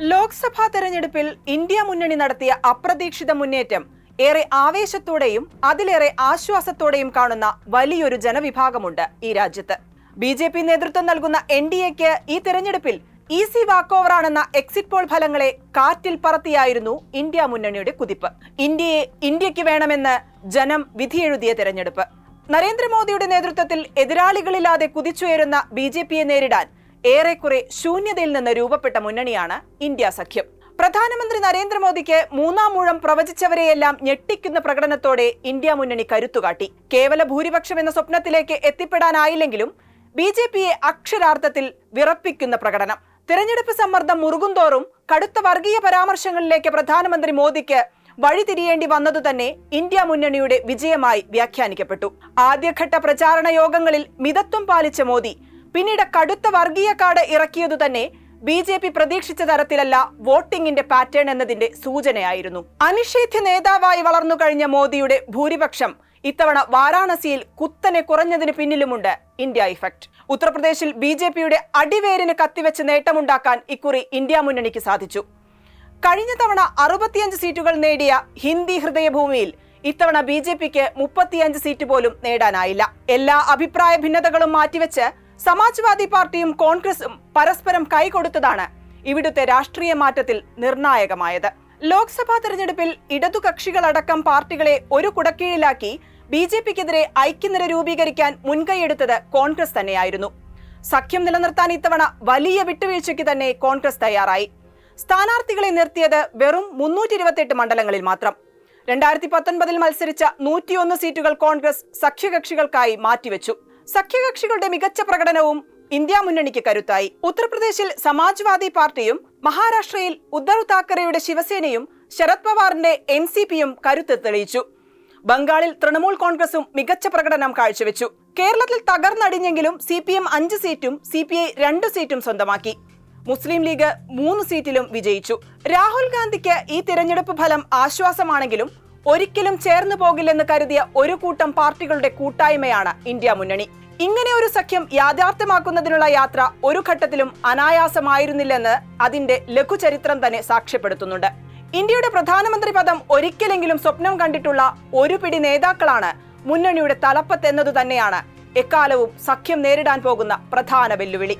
ലോക്സഭാ തെരഞ്ഞെടുപ്പിൽ ഇന്ത്യ മുന്നണി നടത്തിയ അപ്രതീക്ഷിത മുന്നേറ്റം ഏറെ ആവേശത്തോടെയും അതിലേറെ ആശ്വാസത്തോടെയും കാണുന്ന വലിയൊരു ജനവിഭാഗമുണ്ട് ഈ രാജ്യത്ത്. ബി ജെ പി നേതൃത്വം നൽകുന്ന എൻ ഡി എക്ക് ഈ തെരഞ്ഞെടുപ്പിൽ ഈസി വാക്ക് ഓവറാണെന്ന എക്സിറ്റ് പോൾ ഫലങ്ങളെ കാറ്റിൽ പറത്തിയായിരുന്നു ഇന്ത്യ മുന്നണിയുടെ കുതിപ്പ്. ഇന്ത്യയെ ഇന്ത്യയ്ക്ക് വേണമെന്ന് ജനം വിധിയെഴുതിയ തെരഞ്ഞെടുപ്പ്. നരേന്ദ്രമോദിയുടെ നേതൃത്വത്തിൽ എതിരാളികളില്ലാതെ കുതിച്ചുയരുന്ന ബി ജെ പിയെ നേരിടാൻ ഏറെക്കുറെ ശൂന്യതയിൽ നിന്ന് രൂപപ്പെട്ട മുന്നണിയാണ് ഇന്ത്യ സഖ്യം. പ്രധാനമന്ത്രി നരേന്ദ്രമോദിക്ക് മൂന്നാം മൂഴം പ്രവചിച്ചവരെയെല്ലാം ഞെട്ടിക്കുന്ന പ്രകടനത്തോടെ ഇന്ത്യ മുന്നണി കരുത്തുകാട്ടി. കേവല ഭൂരിപക്ഷം എന്ന സ്വപ്നത്തിലേക്ക് എത്തിപ്പെടാനായില്ലെങ്കിലും ബി ജെ പിയെ അക്ഷരാർത്ഥത്തിൽ വിറപ്പിക്കുന്ന പ്രകടനം. തിരഞ്ഞെടുപ്പ് സമ്മർദ്ദം മുറുകുന്തോറും കടുത്ത വർഗീയ പരാമർശങ്ങളിലേക്ക് പ്രധാനമന്ത്രി മോദിക്ക് വഴിതിരിയേണ്ടി വന്നതു തന്നെ ഇന്ത്യ മുന്നണിയുടെ വിജയമായി വ്യാഖ്യാനിക്കപ്പെട്ടു. ആദ്യഘട്ട പ്രചാരണ യോഗങ്ങളിൽ മിതത്വം പാലിച്ച മോദി പിന്നീട് കടുത്ത വർഗീയ കാർഡ് ഇറക്കിയതു തന്നെ ബി ജെ പി പ്രതീക്ഷിച്ച തരത്തിലല്ല വോട്ടിംഗിന്റെ പാറ്റേൺ എന്നതിന്റെ സൂചനയായിരുന്നു. അനിഷേധ്യ നേതാവായി വളർന്നു കഴിഞ്ഞ മോദിയുടെ ഭൂരിപക്ഷം ഇത്തവണ വാരാണസിയിൽ കുത്തനെ കുറഞ്ഞതിന് പിന്നിലുമുണ്ട് ഇന്ത്യ ഇഫക്റ്റ് ഉത്തർപ്രദേശിൽ ബി ജെ പിയുടെ അടിവേരിന് കത്തിവെച്ച് നേട്ടമുണ്ടാക്കാൻ ഇക്കുറി ഇന്ത്യ മുന്നണിക്ക് സാധിച്ചു. കഴിഞ്ഞ തവണ അറുപത്തിയഞ്ച് സീറ്റുകൾ നേടിയ ഹിന്ദി ഹൃദയഭൂമിയിൽ ഇത്തവണ ബി ജെ പിക്ക് മുപ്പത്തിയഞ്ച് സീറ്റ് പോലും നേടാനായില്ല. എല്ലാ അഭിപ്രായ ഭിന്നതകളും മാറ്റിവെച്ച് സമാജ്വാദി പാർട്ടിയും കോൺഗ്രസും പരസ്പരം കൈകൊടുത്തതാണ് ഇവിടുത്തെ രാഷ്ട്രീയ മാറ്റത്തിൽ നിർണായകമായത്. ലോക്സഭാ തെരഞ്ഞെടുപ്പിൽ ഇടതുകക്ഷികളടക്കം പാർട്ടികളെ ഒരു കുടക്കീഴിലാക്കി ബി ജെ പിക്കെതിരെ ഐക്യനിര രൂപീകരിക്കാൻ മുൻകൈയെടുത്തത് കോൺഗ്രസ് തന്നെയായിരുന്നു. സഖ്യം നിലനിർത്താൻ ഇത്തവണ വലിയ വിട്ടുവീഴ്ചയ്ക്ക് തന്നെ കോൺഗ്രസ് തയ്യാറായി. സ്ഥാനാർത്ഥികളെ നിർത്തിയത് വെറും മുന്നൂറ്റി ഇരുപത്തിയെട്ട് മണ്ഡലങ്ങളിൽ മാത്രം. രണ്ടായിരത്തി പത്തൊൻപതിൽ മത്സരിച്ച നൂറ്റിയൊന്ന് സീറ്റുകൾ കോൺഗ്രസ് സഖ്യകക്ഷികൾക്കായി മാറ്റിവെച്ചു. സഖ്യകക്ഷികളുടെ മികച്ച പ്രകടനവും ഇന്ത്യ മുന്നണിക്ക് കരുത്തായി. ഉത്തർപ്രദേശിൽ സമാജ്വാദി പാർട്ടിയും മഹാരാഷ്ട്രയിൽ ഉദ്ധവ് താക്കറെയുടെ ശിവസേനയും ശരത് പവാറിന്റെ എൻ സി പിയും കരുത്ത് തെളിയിച്ചു. ബംഗാളിൽ തൃണമൂൽ കോൺഗ്രസും മികച്ച പ്രകടനം കാഴ്ചവെച്ചു. കേരളത്തിൽ തകർന്നടിഞ്ഞെങ്കിലും സി പി എം അഞ്ച് സീറ്റും സി പി ഐ രണ്ട് സീറ്റും സ്വന്തമാക്കി. മുസ്ലിം ലീഗ് മൂന്ന് സീറ്റിലും വിജയിച്ചു. രാഹുൽ ഗാന്ധിക്ക് ഈ തിരഞ്ഞെടുപ്പ് ഫലം ആശ്വാസമാണെങ്കിലും ഒരിക്കലും ചേർന്നു പോകില്ലെന്ന് കരുതിയ ഒരു കൂട്ടം പാർട്ടികളുടെ കൂട്ടായ്മയാണ് ഇന്ത്യ മുന്നണി. ഇങ്ങനെ ഒരു സഖ്യം യാഥാർത്ഥ്യമാക്കുന്നതിനുള്ള യാത്ര ഒരു ഘട്ടത്തിലും അനായാസമായിരുന്നില്ലെന്ന് അതിന്റെ ലഘുചരിത്രം തന്നെ സാക്ഷ്യപ്പെടുത്തുന്നുണ്ട്. ഇന്ത്യയുടെ പ്രധാനമന്ത്രി പദം ഒരിക്കലെങ്കിലും സ്വപ്നം കണ്ടിട്ടുള്ള ഒരു പിടി നേതാക്കളാണ് മുന്നണിയുടെ തലപ്പത്തെന്നതു തന്നെയാണ്. എക്കാലവും സഖ്യം നേരിടാൻ പോകുന്ന പ്രധാന വെല്ലുവിളി.